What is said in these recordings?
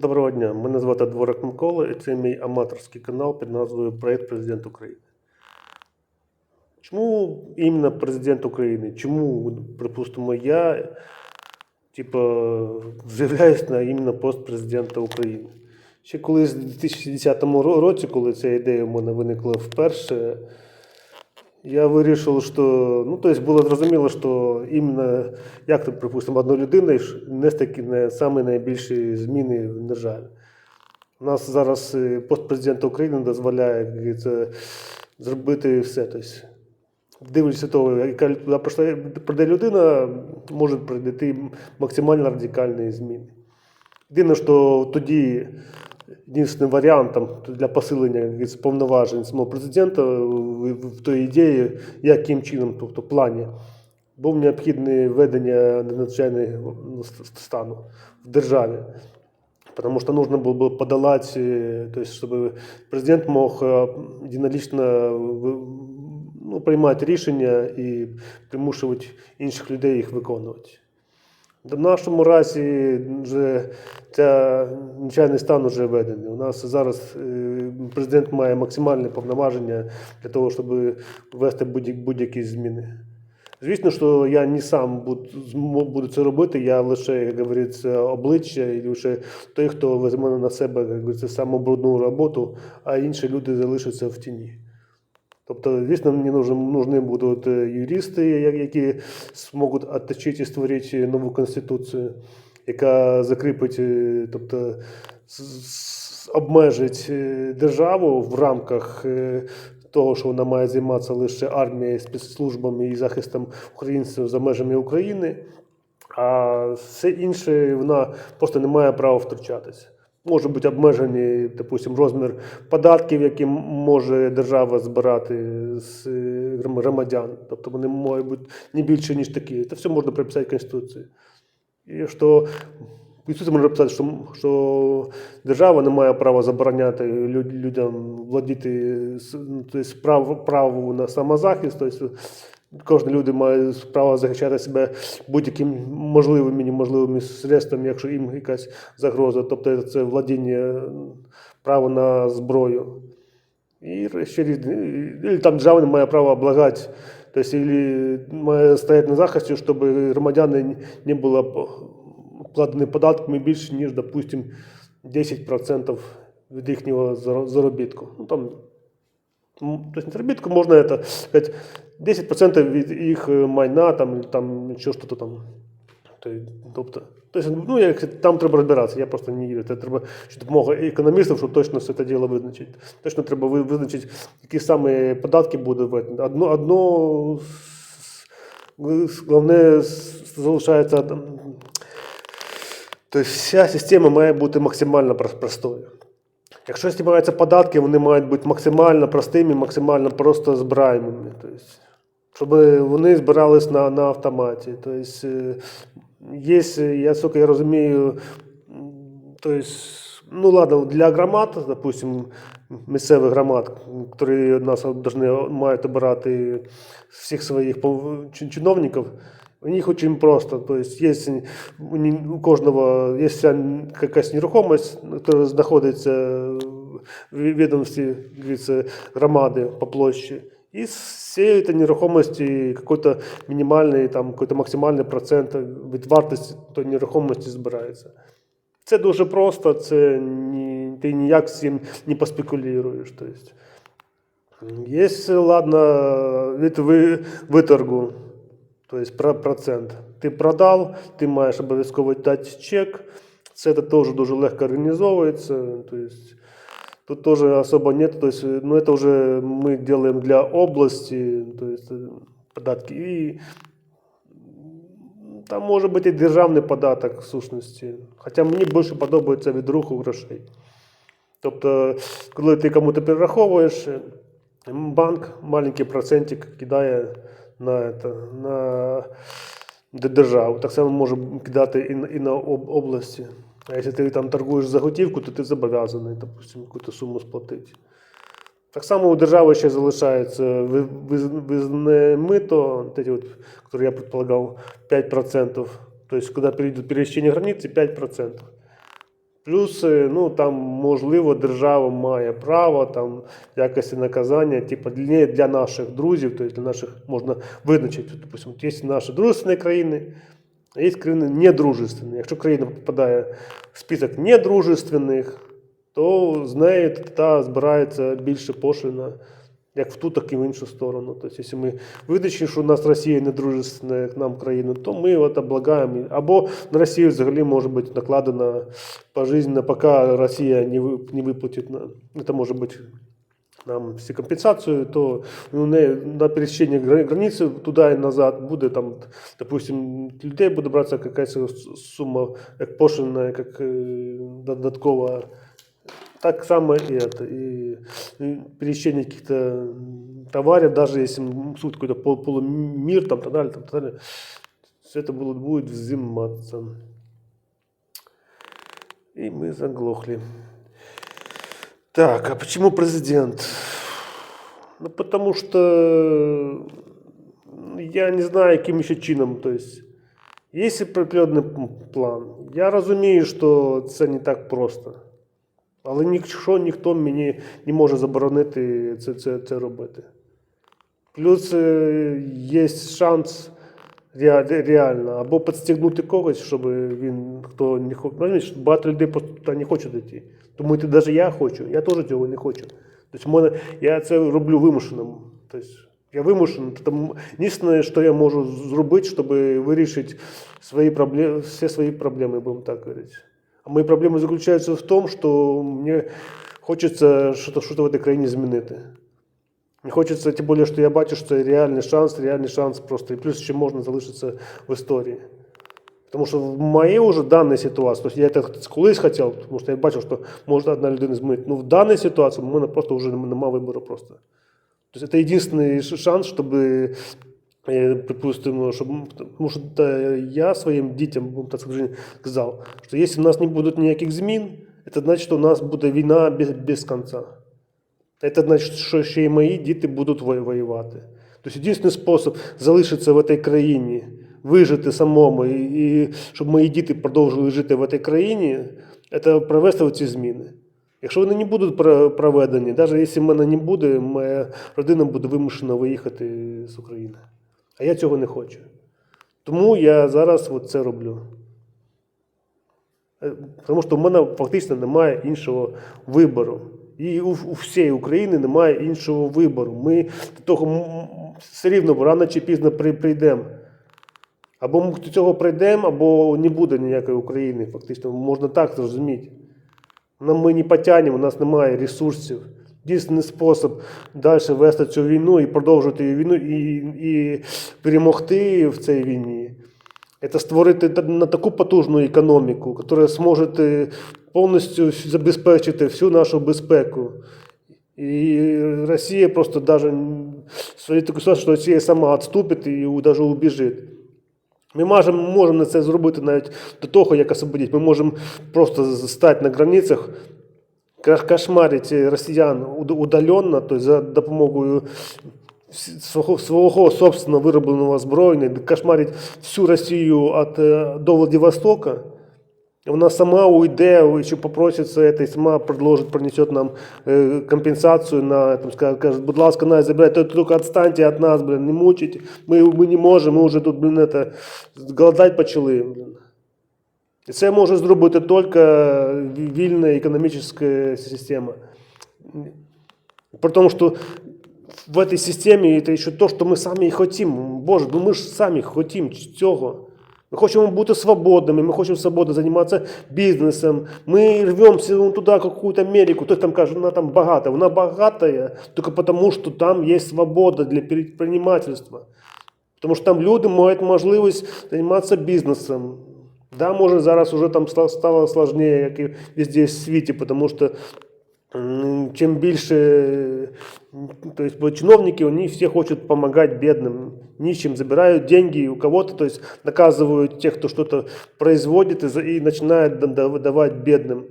Доброго дня, мене звати Дворик Микола, і це мій аматорський канал під назвою Проєкт Президент України. Чому іменно президент України? Чому, припустимо, я типу, з'являюсь на іменно пост президента України? Ще колись в 2010 році, коли ця ідея в мене виникла вперше, я вирішив, що ну, то есть було зрозуміло, що іменно, як то, припустимо, одна людина нести не самі найбільші зміни в державі. У нас зараз е, пост президента України дозволяє говориться, зробити все. Тобто, дивлячись того, яка прийде людина, можуть прийти максимально радикальні зміни. Єдине, що тоді єдиним варіантом для посилення як говориться, повноважень самого президента в, в той ідеї, яким чином, тобто в плані, був необхідне введення надзвичайного стану в державі. Потому что нужно было бы подолать, э, то есть чтобы президент мог э, единолично в- ну, приймати рішення і примушувати інших людей їх виконувати. В нашому разі вже ця надзвичайний стан вже введений. У нас зараз е, президент має максимальне повноваження для того, щоб ввести будь- будь-які зміни. Звісно, що я не сам буду це робити, я лише, як говориться, обличчя і лише той, хто візьме на себе як говориться, саму брудну роботу, а інші люди залишаться в тіні. Тобто, звісно, мені нужны будуть е, юристи, які зможуть отточити і створити нову конституцію, яка закріпить, е, тобто обмежить е, державу в рамках того, що вона має займатися лише армією, спецслужбами і захистом українців за межами України, а все інше вона просто не має права втручатися. Може бути обмежений, допустим, розмір податків, які може держава збирати з е, громадян. Тобто вони можуть бути не більше, ніж такі. Це все можна прописати в Конституції. І що в Конституції можна написати, що, що держава не має права забороняти людям владіти ну, тобто право, право на самозахист. Тобто кожен люди має право захищати себе будь-якими можливими і неможливими средствами, якщо їм якась загроза. Тобто це владіння право на зброю. І ще. І там держава не має права облагати, тобто, має стояти на захисті, щоб громадяни не було платені податками більше, ніж, допустим, 10% від їхнього заробітку. Ну, там, тобто не заробітку можна это, сказати, 10% від їх е, майна, там, там що то там. То- Тобто, тобто, ну, як, там треба розбиратися, я просто не вірю. Це треба допомога економістів, щоб точно все це діло визначити. Точно треба ви- визначити, які саме податки будуть. Одно, одно головне залишається. м, Тобто вся система має бути максимально прос- простою. Якщо знімаються податки, вони мають бути максимально простими, максимально просто збираємими. Тобто, щоб вони збирались на, на автоматі. Тобто, е, є, я сколько я розумію, тобто, ну ладно, для громад, допустим, місцевих громад, які нас мають обирати всіх своїх чиновників, у них очень просто. То есть есть у кожного є вся якась нерухомість, яка знаходиться в відомстві як говориться, громади по площі. І з цієї та нерухомості какой-то мінімальний, там, какой-то максимальний процент від вартості тої нерухомості збирається. Це дуже просто, це ні, ти ніяк з цим не поспекулюєш. Тобто. Если, ладно, від ви, виторгу, то есть про процент. Ти продав, ти маєш обов'язково дати чек. Це теж дуже легко організовується. То есть, тут тоже особо нет. То есть, ну, это уже мы делаем для области, то есть, э, податки. І там може бути і державний податок в сущності. Хоча мені більше подобається від руху грошей. Тобто, коли ти кому-то перераховуєш, банк маленький процентик кидає на, это, на д- державу. Так само може кидати і, на- і на об- області. А якщо ти там торгуєш за готівку, то ти зобов'язаний, допустим, якусь суму сплатити. Так само у держави ще залишається ви- виз- визне мито, вот эти вот, которые я предполагал, 5%. То есть, когда перейдут пересечение границы, 5%. Плюс, ну там, можливо, держава має право там якось наказання, типу, для, для наших друзів, тобто для наших можна визначити, допустим, є наші дружественні країни, а є країни недружественні. Якщо країна попадає в список недружественних, то з неї та збирається більше пошлина, як в ту, так і в іншу сторону. Тобто, якщо ми визначимо, що у нас Росія недружественна к нам країна, то ми от облагаємо. Або на Росію взагалі може бути накладено пожизненно, поки Росія не, ви, не виплатить, на, це може бути нам всі компенсацію, то у неї на пересіченні границі туди і назад буде там, допустим, людей буде братися якась сума, як пошлина, як е, додаткова. Так само и это. И, пересечение каких-то товаров, даже если суть какой-то пол- полумир, там, так далее, там, так далее, все это будет, будет взиматься. И мы заглохли. Так, а почему президент? Ну, потому что я не знаю, яким ще чином. То есть, є определенний м, план. Я розумію, що це не так просто. Але ніщо ніхто мені не може заборонити це, це, це робити. Плюс е, є шанс реально або підстігнути когось, щоб він хто не хоче. Багато людей просто не хочуть йти. Тому і навіть я хочу, я теж цього не хочу. Тобто, я це роблю вимушеним. Тобто, я вимушений. Тому єдине, що я можу зробити, щоб вирішити свої проблеми, всі свої проблеми, будемо так говорити. А мої проблеми заключаються в тому, що мені хочеться щось, щось в этой країні змінити. Не хочеться, тим більше, що я бачу, що це реальний шанс, реальний шанс просто. І плюс ще можна залишитися в історії. Тому що в моїй вже даній ситуації, тобто я це колись хотів, тому що я бачив, що може одна людина змінити. Ну в даній ситуації в мене просто вже немає вибору просто. Тобто це єдиний ш- шанс, щоб, е, припустимо, щоб, тому що та, я своїм дітям, будемо так сказати, сказав, що якщо в нас не буде ніяких змін, це значить, що у нас буде війна без, без кінця. Це значить, що ще й мої діти будуть воювати. Тобто єдиний спосіб залишитися в цій країні, вижити самому, і, і щоб мої діти продовжували жити в цій країні, це провести ці зміни. Якщо вони не будуть проведені, навіть якщо мене не буде, моя родина буде вимушена виїхати з України. А я цього не хочу. Тому я зараз от це роблю. Е, Тому що в мене фактично немає іншого вибору. І у, у всієї України немає іншого вибору. Ми до того все рівно рано чи пізно при- прийдемо. Або ми до цього прийдемо, або не буде ніякої України. Фактично, можна так зрозуміти. Ми не потягнемо, у нас немає ресурсів. Єдиний спосіб далі вести цю війну і продовжувати війну, і, і перемогти в цій війні. Це створити на таку потужну економіку, яка зможе повністю забезпечити всю нашу безпеку. І Росія просто даже своє таку ситуацію, що Росія сама відступить і навіть убіжить. Ми можемо, можемо це зробити навіть до того, як освободити. Ми можемо просто стати на границях, каш- кошмарити росіян уд- удаленно, тобто за допомогою вс- свого, свого собственного виробленого озброєння, кошмарить всю Росію від, е, до Владивостока. Вона сама уйде, еще попроситься это, и сама предложит, принесет нам э, компенсацию на, там, скажет, скажет, будь ласка, на, забирайте, только отстаньте от нас, блин, не мучайте, мы, мы не можем, мы уже тут, блин, это, голодать почали, блин. І це може зробити тільки вільна економічна система. При тому, що в этой системе это еще то, что мы самі і хотим. Боже, ну ми ж самі хотим цього. Ми хочемо бути свободними, ми хочемо свободно займатися бізнесом. Ми рвемося вон туди, в какую-то Америку. Хтось там каже, вона там багата. Вона багатая тільки тому, що там є свобода для предпринимательства. Тому що там люди мають можливість займатися бізнесом. Да, може зараз уже там ста- стало сложнее, як і везде в світі, тому що м, чим більше, м, то есть вот чиновники, они все хотят помогать бедным, нищим, забирают деньги у кого-то, то есть наказывают тех, кто что-то производит и, за- и начинают да- да- давать бедным.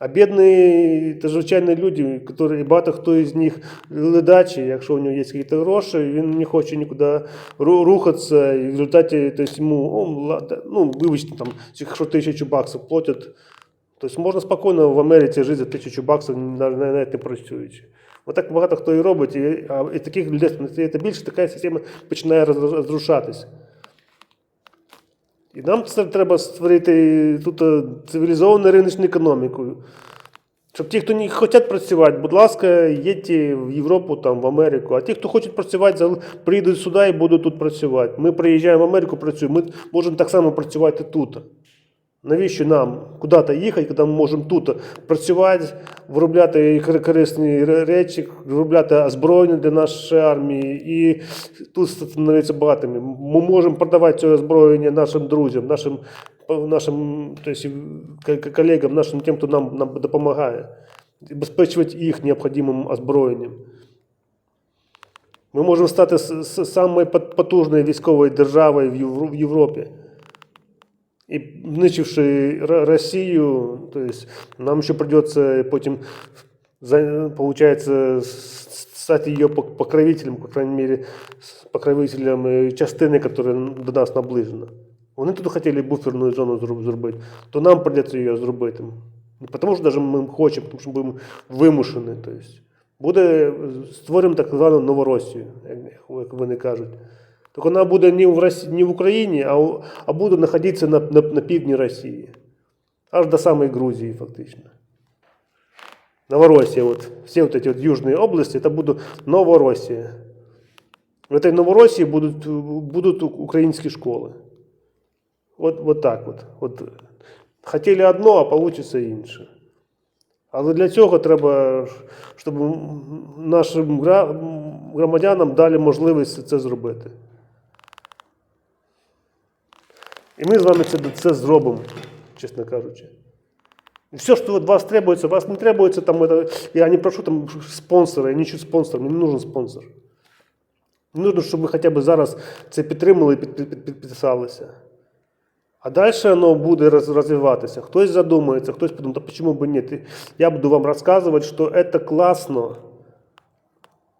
А бідні – це звичайні люди, які, багато хто із них ледачі, якщо у нього є якісь гроші, він не хоче нікуди ру- рухатися, і в результаті то есть, йому, ну, вибачте, там, якщо тисячу баксів платять, Тобто можна спокійно в Америці жити за тисячу баксів, навіть не працюючи. Отак багато хто і робить, і, і таких людей більше, така система починає роз- розрушатися. І нам це треба створити тут е, цивілізовану риночну економіку. Щоб ті, хто не хочуть працювати, будь ласка, їдьте в Європу, там, в Америку. А ті, хто хочуть працювати, приїдуть сюди і будуть тут працювати. Ми приїжджаємо в Америку, працюємо, ми можемо так само працювати тут. Навіщо нам куди-то їхати, коли ми можемо тут працювати, виробляти кор- корисні речі, виробляти озброєння для нашої армії і тут становитися багатими. Ми можемо продавати це озброєння нашим друзям, нашим, нашим то есть, к- к- колегам, нашим тим, хто нам, нам допомагає, забезпечувати їх необхідним озброєнням. Ми можемо стати самою пот- потужною військовою державою в Європі. И нычивший Ро- Россию, то есть нам еще придется потом, получается, стать ее покровителем, по крайней мере, покровителем э, частини, которая до нас наближена. Вони тут хотіли буферну зону зробити, то нам придеться її зробити. Не тому, що навіть ми хочемо, тому що будемо вимушені. Тобто. Буде, створимо так звану Новоросію, як вони кажуть. Так вона буде не в, Росії, не в Україні, а, у- а буде знаходитися на, на, на півдні Росії. Аж до самої Грузії, фактично. Новороссия, вот, все вот эти вот южные области, это будет Новороссия. В этой Новороссии будут, будут у- украинские школы. Вот, вот так от. от. Хотіли одно, а получиться інше. Але для цього треба, щоб нашим гра- громадянам дали можливість це зробити. І ми з вами це, це зробимо, чесно кажучи. Все, что от вас требуется, вас не требуется там это, я не прошу там спонсора, я не ищу спонсора, мені не нужен спонсор. Мені нужно, щоб ви хоча б зараз це підтримали і під, під, під, підписалися. А далі воно буде роз- розвиватися. Хтось задумається, хтось подумає, та чому б ні? Я буду вам розказувати, що це класно.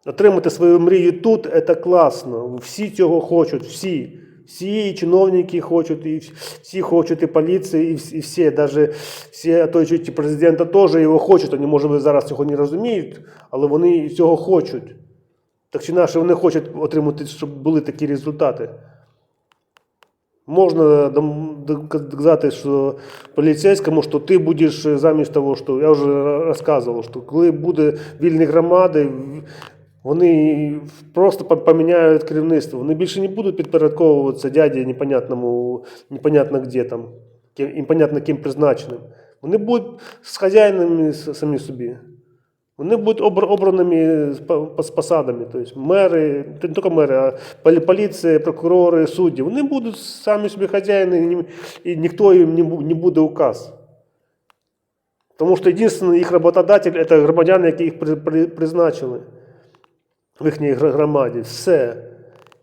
Отримати свою мрію тут це класно. Всі цього хочуть, всі. Всі чиновники хочуть, і всі хочуть, і поліція, і всі, навіть всі оточуючі президента теж його хочуть. Вони, може, зараз цього не розуміють, але вони цього хочуть. Так чи інакше, вони хочуть отримати, щоб були такі результати. Можна доказати, що поліцейському, що ти будеш замість того, що я вже розказував, що коли буде вільні громади, вони просто по- поміняють керівництво. Вони більше не будуть підпорядковуватися дяді непонятному, непонятно де там, ким, непонятно ким призначеним. Вони будуть з хазяїнами самі собі. Вони будуть обр- обраними з по- по- з посадами, тобто мери, не тільки мери, а полі- поліція, прокурори, судді. Вони будуть самі собі хазяїни, і ні- і ніхто їм не бу- не буде указ. Тому що єдиний їх роботодатель це громадяни, які їх при- при- призначили в їхній громаді. Все.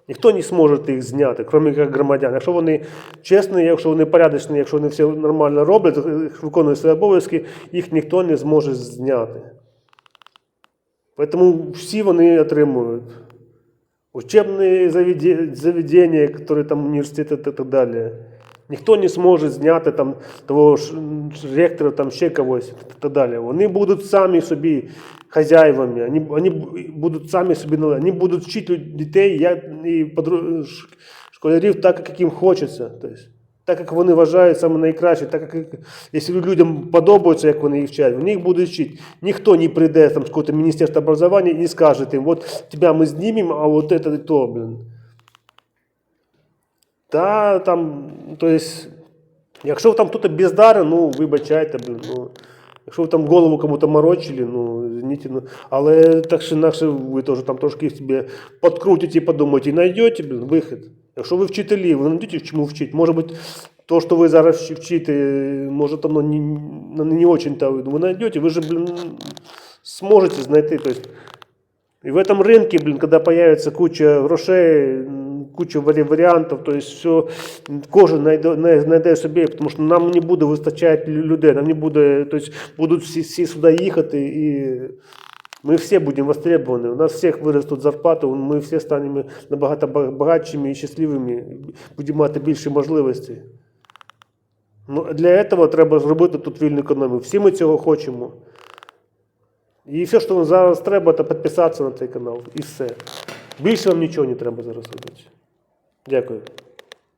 Ніхто не зможе їх зняти, крім як громадян. Якщо вони чесні, якщо вони порядочні, якщо вони все нормально роблять, виконують свої обов'язки, їх ніхто не зможе зняти. Поэтому всі вони отримують. Учебні заведення, які там університети і так далі. Ніхто не зможе зняти там того ж м, ректора, там ще когось і так далі. Вони будуть самі собі хазяївами, вони, вони бу- будуть самі собі належати. Вони будуть вчити люд- дітей як, і подру- ш- школярів так, як їм хочеться. Тобто, так, як вони вважають саме найкраще, так як якщо людям подобається, як вони їх вчать, вони їх будуть вчити. Ніхто не прийде там, з якогось міністерства образування і не скаже їм, от тебе ми знімемо, а от це і то, блін. Та там, то есть, якщо там хтось бездарен, ну вибачайте, блін, ну. Якщо ви там голову кому-то морочили, ну, извините, ну, але так чи інакше ви теж там трошки собі подкрутите і подумаєте, і знайдете, блін, вихід. Якщо ви вчителі, ви знайдете чому вчити. Може бути, то, що ви зараз вчи- вчите, може там ну, не, ну, не очень-то ви знайдете, ви же, блін, зможете знайти. То есть, и в этом рынке, блин, когда появится куча грошей, варі- варіантів, то есть все, кожен знайде, знайде собі, тому що нам не буде вистачати людей, нам не буде, то есть будуть всі, всі сюди їхати, і ми всі будемо востребовані, у нас всіх виростуть зарплати, ми всі станемо набагато багатшими і щасливими, будемо мати більше можливостей. Ну, для цього треба зробити тут вільну економію. Всі ми цього хочемо. І все, що вам зараз треба, це підписатися на цей канал. І все. Більше вам нічого не треба зараз робити. Дякую.